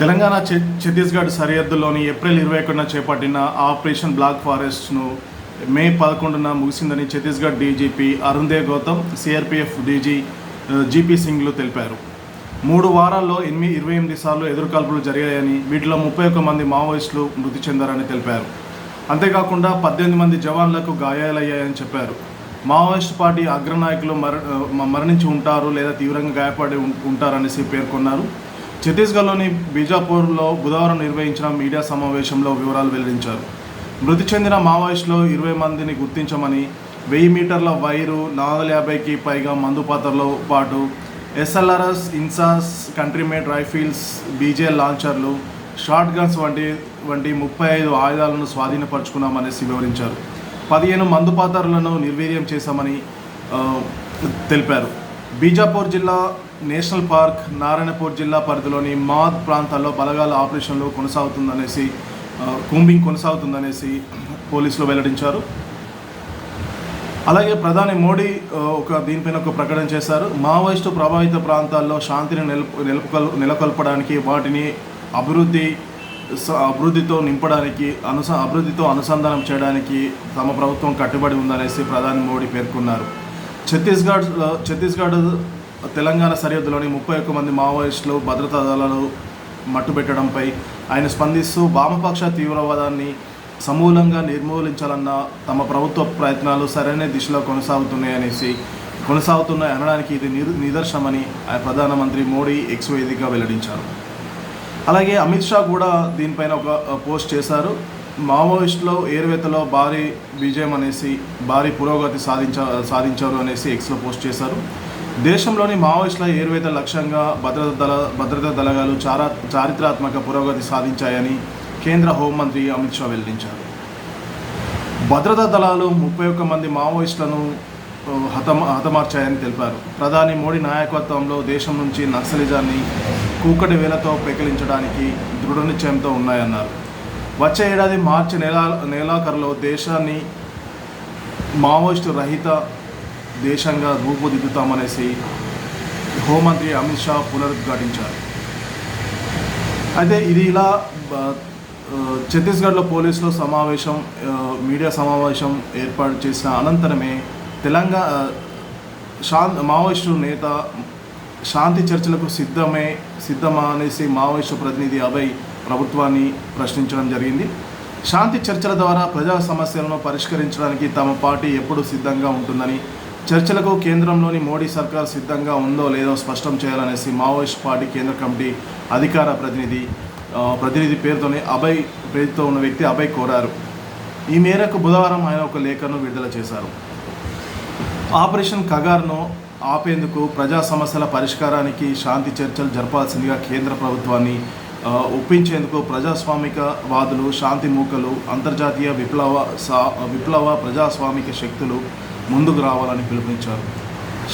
Telangana Chhattisgarh సరిహద్దులోని April ఇరవై ఒకటిన చేపట్టిన ఆపరేషన్ బ్లాక్ ఫారెస్ట్ను మే పదకొండున ముగిసిందని Chhattisgarh DGP Arundev Gautam CRPF DG GP సింగ్లు తెలిపారు. మూడు వారాల్లో ఎనిమిది ఇరవై ఎనిమిది సార్లు ఎదురుకాల్పులు జరిగాయని వీటిలో ముప్పై ఒక్క మంది మావోయిస్టులు మృతి చెందారని తెలిపారు. అంతేకాకుండా పద్దెనిమిది మంది జవాన్లకు గాయాలయ్యాయని చెప్పారు. మావోయిస్ట్ పార్టీ అగ్రనాయకులు మర మరణించి ఉంటారు లేదా తీవ్రంగా గాయపడి ఉంటారనేసి పేర్కొన్నారు. ఛత్తీస్గఢ్లోని బీజాపూర్లో బుధవారం నిర్వహించిన మీడియా సమావేశంలో వివరాలు వెల్లడించారు. మృతి చెందిన మావోయిస్టులో ఇరవై మందిని గుర్తించమని వెయ్యి మీటర్ల వైరు నాలుగు వందల యాభైకి పైగా మందు పాత్రలో పాటు SLRs INSAS country made rifles బీజే లాంచర్లు షార్ట్ గన్స్ వంటి వంటి ముప్పై ఐదు ఆయుధాలను స్వాధీనపరుచుకున్నామనేసి వివరించారు. పదిహేను మందు పాత్రలను నిర్వీర్యం చేశామని తెలిపారు. బీజాపూర్ జిల్లా నేషనల్ పార్క్ నారాయణపూర్ జిల్లా పరిధిలోని మాద్ ప్రాంతాల్లో బలగాల ఆపరేషన్లు కొనసాగుతుందనేసి కూంబింగ్ కొనసాగుతుందనేసి పోలీసులు వెల్లడించారు. అలాగే ప్రధాని మోడీ ఒక దీనిపైన ఒక ప్రకటన చేశారు. మావోయిస్టు ప్రభావిత ప్రాంతాల్లో శాంతిని నెలపు నెలకొల్ నెలకొల్పడానికి వాటిని అభివృద్ధి అభివృద్ధితో నింపడానికి అనుస అభివృద్ధితో అనుసంధానం చేయడానికి తమ ప్రభుత్వం కట్టుబడి ఉందనేసి ప్రధాని మోడీ పేర్కొన్నారు. ఛత్తీస్గఢ్ ఛత్తీస్గఢ్ తెలంగాణ సరిహద్దులోని ముప్పై ఒక్క మంది మావోయిస్టులు భద్రతా దళాలు మట్టుబెట్టడంపై ఆయన స్పందిస్తూ వామపక్ష తీవ్రవాదాన్ని సమూలంగా నిర్మూలించాలన్న తమ ప్రభుత్వ ప్రయత్నాలు సరైన దిశలో కొనసాగుతున్నాయనేసి కొనసాగుతున్నాయి అనడానికి ఇది నిదర్శనమని ప్రధానమంత్రి మోడీ ఎక్స్ వేదికగా వెల్లడించారు. అలాగే అమిత్ షా కూడా దీనిపైన ఒక పోస్ట్ చేశారు. మావోయిస్టులో ఏరువేతలో భారీ విజయం అనేసి భారీ పురోగతి సాధించ సాధించారు అనేసి ఎక్స్లో పోస్ట్ చేశారు. దేశంలోని మావోయిస్టుల ఏరువేత లక్ష్యంగా భద్రతా దళ భద్రతా దళాలు చారా చారిత్రాత్మక పురోగతి సాధించాయని కేంద్ర హోంమంత్రి అమిత్ షా వెల్లడించారు. భద్రతా దళాలు ముప్పై ఒక్క మంది మావోయిస్టులను హతమ హతమార్చాయని తెలిపారు. ప్రధాని మోడీ నాయకత్వంలో దేశం నుంచి నక్సలిజాన్ని కూకటి వేలతో పెకిలించడానికి దృఢ నిశ్చయంతో ఉన్నాయన్నారు. వచ్చే ఏడాది మార్చి నెల నెలాఖరులో దేశాన్ని మావోయిస్టు రహిత దేశంగా రూపుదిద్దుతామనేసి హోంమంత్రి అమిత్ షా పునరుద్ఘాటించారు. అయితే ఇది ఇలా ఛత్తీస్గఢ్లో పోలీసులు సమావేశం మీడియా సమావేశం ఏర్పాటు చేసిన అనంతరమే తెలంగాణ శాంత మావోయిస్టు నేత శాంతి చర్చలకు సిద్ధమే సిద్ధమా అనేసి మావోయిస్టు ప్రతినిధి అభయ్ ప్రభుత్వాన్ని ప్రశ్నించడం జరిగింది. శాంతి చర్చల ద్వారా ప్రజా సమస్యలను పరిష్కరించడానికి తమ పార్టీ ఎప్పుడు సిద్ధంగా ఉంటుందని చర్చలకు కేంద్రంలోని మోడీ సర్కార్ సిద్ధంగా ఉందో లేదో స్పష్టం చేయాలనేసి మావోయిస్ట్ పార్టీ కేంద్ర కమిటీ అధికార ప్రతినిధి ప్రతినిధి పేరుతోనే అభయ్ పేరుతో ఉన్న వ్యక్తి అభయ్ కోరారు. ఈ మేరకు బుధవారం ఆయన ఒక లేఖను విడుదల చేశారు. ఆపరేషన్ కగార్ను ఆపేందుకు ప్రజా సమస్యల పరిష్కారానికి శాంతి చర్చలు జరపాల్సిందిగా కేంద్ర ప్రభుత్వాన్ని ఒప్పించేందుకు ప్రజాస్వామిక వాదులు శాంతి మూకలు అంతర్జాతీయ విప్లవ సా విప్లవ ప్రజాస్వామిక శక్తులు ముందుకు రావాలని పిలుపునిచ్చారు.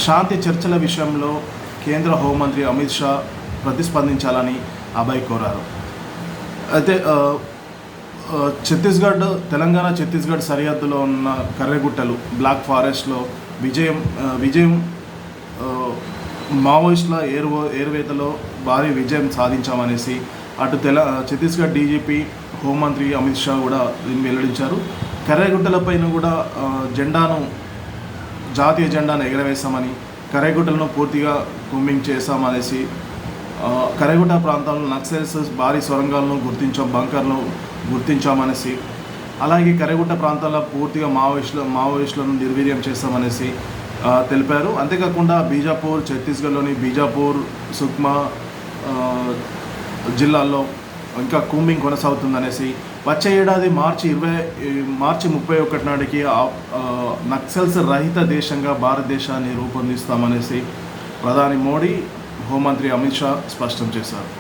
శాంతి చర్చల విషయంలో కేంద్ర హోంమంత్రి అమిత్ షా ప్రతిస్పందించాలని అభయ్ కోరారు. అయితే ఛత్తీస్గఢ్ తెలంగాణ ఛత్తీస్గఢ్ సరిహద్దులో ఉన్న కర్రెగుట్టలు బ్లాక్ ఫారెస్ట్లో విజయం విజయం మావోయిస్టుల ఏరువో ఏరువేతలో భారీ విజయం సాధించామనేసి అటు తెల ఛత్తీస్గఢ్ డీజీపీ హోంమంత్రి అమిత్ షా కూడా దీన్ని వెల్లడించారు. కర్రెగుట్టలపైన కూడా జెండాను జాతీయ జెండాను ఎగరవేశామని కరైగుట్టలను పూర్తిగా కుమ్మింగ్ చేశామనేసి ఆ, కరైగుట్ట ప్రాంతంలో నక్సల్స్ భారీ సొరంగాలను గుర్తించాం బంకర్ను గుర్తించామనేసి అలాగే కరైగుట్ట ప్రాంతాల్లో పూర్తిగా మావోయిస్టుల మావోయిస్టులను నిర్వీర్యం చేస్తామనేసి తెలిపారు. అంతేకాకుండా బీజాపూర్ ఛత్తీస్గఢ్లోని బీజాపూర్ సుక్మా జిల్లాల్లో ఇంకా కూంబింగ్ కొనసాగుతుందనేసి వచ్చే ఏడాది మార్చి ఇరవై మార్చి ముప్పై ఒకటి నాటికి నక్సల్స్ రహిత దేశంగా భారతదేశాన్ని రూపొందిస్తామనేసి ప్రధాని మోడీ హోంమంత్రి అమిత్ షా స్పష్టం చేశారు.